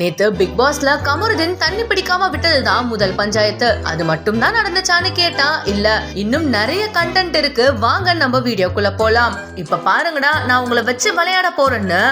நேத்து பிக் பாஸ்ல கமருதீன் தண்ணி பிடிக்காம விட்டதுதான் முதல் பஞ்சாயத்து. அது மட்டும் தான் நடந்துச்சான்னு கேட்டா இல்ல இன்னும் நிறைய கண்டென்ட் இருக்கு. வாங்க நம்ம வீடியோக்குள்ள போலாம். இப்ப பாருங்கடா நான் உங்களை வச்சு விளையாட போறேன்னு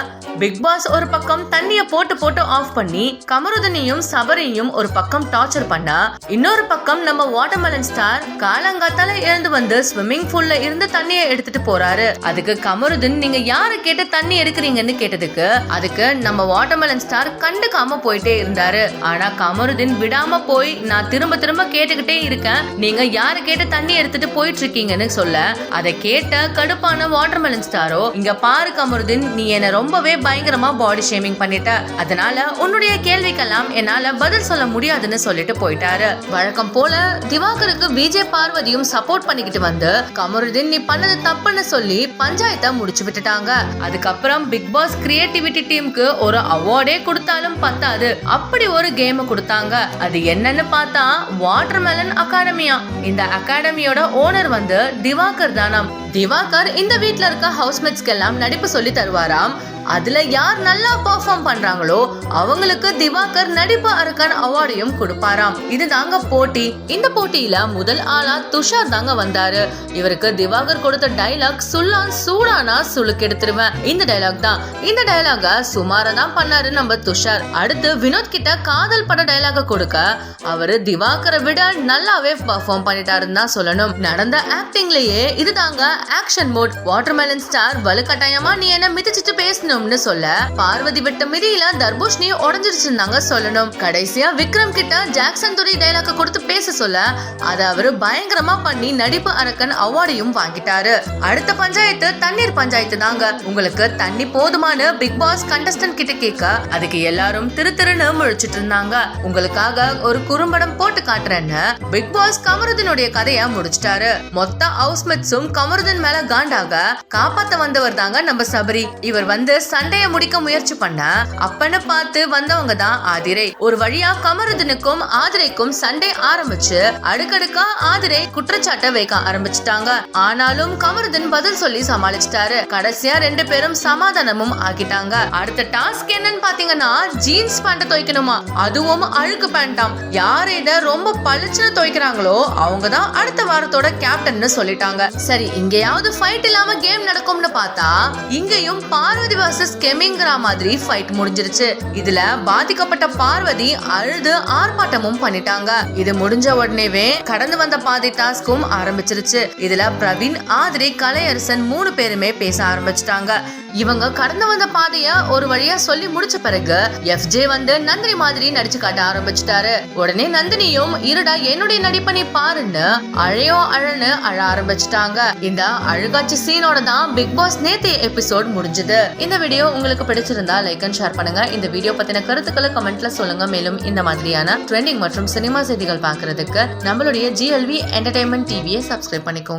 பிக் பாஸ் ஒரு பக்கம் தண்ணிய போட்டு போட்டு ஆஃப் பண்ணி கமருதனையும் சபரையும் ஒரு பக்கம் டார்ச்சர் பண்ணா இன்னொரு பக்கம் நம்ம வாட்டர்மெலன் ஸ்டார் காலங்காத்தால எழுந்து வந்து ஸ்விம்மிங் பூல்ல இருந்து தண்ணியை எடுத்துட்டு போறாரு. அதுக்கு கமருதன் நீங்க யாரை கேட்டு தண்ணி எடுக்கிறீங்கன்னு கேட்டதுக்கு அதுக்கு நம்ம வாட்டர்மெலன் ஸ்டார் கண்டுக்காம போயிட்டே இருந்தாரு. ஆனா கமருதன் விடாம போய் நான் திரும்ப திரும்ப கேட்டுக்கிட்டே இருக்கேன். நீங்க யாரு கேட்டு தண்ணி எடுத்துட்டு போயிட்டு இருக்கீங்கன்னு சொல்ல அதை கேட்ட கடுப்பான வாட்டர்மெலன் ஸ்டாரோ இங்க பாரு கமருதன் நீ என்ன ரொம்பவே பயங்கரமா பாடி ஷேமிங் பண்ணிட்ட. அதனால உன்னுடைய கேள்விக்கெல்லாம் என்னால பதில் சொல்ல முடியாதுன்னு சொல்லிட்டு போயிட்டாரு. வழக்கம் போல திவாகருக்கு விஜய் பார்வதியும் சப்போர்ட் பண்ணிக்கிட்டு வந்து கமருதீன் நீ பண்ணது தப்புன்னு சொல்லி பஞ்சாயத்தை முடிச்சு விட்டுட்டாங்க. அதுக்கப்புறம் பிக் பாஸ் கிரியேட்டிவிட்டி டீமுக்கு ஒரு அவார்டே கொடுத்தாலும் பத்தாது. அப்படி ஒரு கேம் கொடுத்தாங்க. அது என்னன்னு பார்த்தா வாட்டர்மெலன் அகாடமியா இந்த அகாடமியோட ஓனர் வந்து திவாகர் தானாம். திவாகர் இந்த வீட்ல இருக்க ஹவுஸ்மேட்ஸ்க்கு எல்லாம் நடிப்பு சொல்லி தருவாராம். அதுல யார் நல்லா பெர்ஃபார்ம் பண்றாங்களோ அவங்களுக்கு திவாகர் நடிப்பு அரக்கன் அவார்டையும் கொடுப்பாராம். இது தாங்க போட்டி. இந்த போட்டியில முதல் ஆளா துஷார் தாங்க வந்தாரு. இவருக்கு திவாகர் கொடுத்த டைலாக் சுல்லான் சூடானா சுளுக்கு எடுத்துருவேன். இந்த டைலாக் தான். இந்த டைலாக சுமாரா தான் பண்ணாரு நம்ம துஷார். அடுத்து வினோத் கிட்ட காதல் பட டைலாக கொடுக்க அவரு திவாகரை விட நல்லாவே பெர்ஃபார்ம் பண்ணிட்டாருன்னு தான் சொல்லணும். நடந்த ஆக்டிங்லயே இது தாங்க ஆக்ஷன் மோட் வாட்டர்மெலன் ஸ்டார் வலுக்கட்டாயமா நீ என்ன மிதிச்சிட்டு பேசணும்னு சொல்ல? பார்வதி விட்ட மிதியில தர்பூஷணி உடஞ்சிருச்சுன்னு சொல்லணும். கடைசியா விக்ரம் கிட்ட ஜாக்சன் துறை டைலாக கொடுத்து பேச சொல்ல அதை அவரு பயங்கரமா பண்ணி நடிப்பு அரக்கன் அவார்டையும் வாங்கிட்டாரு. அடுத்த பஞ்சாயத்து தண்ணீர் பஞ்சாயத்து தாங்க. உங்களுக்கு தண்ணி போதுமான பிக் பாஸ் கண்டஸ்டன்ட் கிட்ட கேட்க அதுக்கு எல்லாரும் திரு திருன்னு முழிச்சிட்டு இருந்தாங்க. உங்களுக்காக ஒரு குறும்படம் போட்டு காட்டுறேன்னு பிக் பாஸ் கமருதனுடைய கதைய முடிச்சிட்டாரு. மொத்த ஹவுஸ்மெட்ஸும் கமருதன் மேல காண்டாக காப்பாத்த வந்தவர் தாங்க நம்ம சபரி. இவர் வந்து சண்டைய முடிக்க முயற்சி பண்ண அப்பன்னு பார்த்து வந்தவங்க தான் ஆதிரை. ஒரு வழியா கமருதனுக்கும் ஆதிரைக்கும் சண்டை ஆரம்பிச்சு அடுக்கடுக்கா ஆதிரை குற்றச்சாட்டை வைக்க ஆரம்பிச்சிட்டாங்க. ஆனாலும் கமருதன் பதில் சொல்லி சமாளிச்சிட்டாரு. கடைசியா ரெண்டு பேரும் சமாதானமும் ஆக்கிட்டாங்க. அடுத்த டாஸ்க் என்னன்னு பாத்தீங்கன்னா ஜீன்ஸ் பேண்ட துவைக்கணுமா? அதுவும் அழுக்கு பேண்டாம் யார் இத ரொம்ப பளிச்சுன்னு துவைக்கிறாங்களோ அவங்க தான் அடுத்த வாரத்தோட கேப்டன் சொல்லிட்டாங்க. சரி இங்கே இங்கேயாவது ஃபைட் இல்லாம கேம் நடக்கும்னு பார்த்தா இங்கேயும் பார்வதி வர்சஸ் கெமிங்கிற மாதிரி ஃபைட் முடிஞ்சிருச்சு. இதுல பாதிக்கப்பட்ட பார்வதி அழுது ஆர்ப்பாட்டமும் பண்ணிட்டாங்க. இது முடிஞ்ச உடனேவே கடந்து வந்த பாதி டாஸ்கும் ஆரம்பிச்சிருச்சு. இதுல பிரவீன் ஆதிரி கலையரசன் மூணு பேருமே பேச ஆரம்பிச்சிட்டாங்க. இவங்க கடந்து வந்த பாதைய ஒரு வழியா சொல்லி முடிச்ச பிறகு எஃப்ஜே வந்து நந்தினி மாதிரி நடிச்சு காட்ட ஆரம்பிச்சிட்டாரு. உடனே நந்தினியும் இருடா என்னுடைய நடிப்பனை பாருன்னு அழையோ அழன்னு அழ ஆரம்பிச்சிட்டாங்க. இந்த அழுகாட்சி சீனோட தான் பிக் பாஸ் நேத்து எபிசோட் முடிஞ்சது. இந்த வீடியோ உங்களுக்கு பிடிச்சிருந்தா லைக் அண்ட் ஷேர் பண்ணுங்க. இந்த வீடியோ பத்தின கருத்துக்களை கமெண்ட்ல சொல்லுங்க. மேலும் இந்த மாதிரியான ட்ரெண்டிங் மற்றும் சினிமா செய்திகள் பார்க்கறதுக்கு நம்மளுடைய ஜிஎல்வி என்டர்டைன்மெண்ட் டிவியை சப்ஸ்கிரைப் பண்ணிக்கோங்க.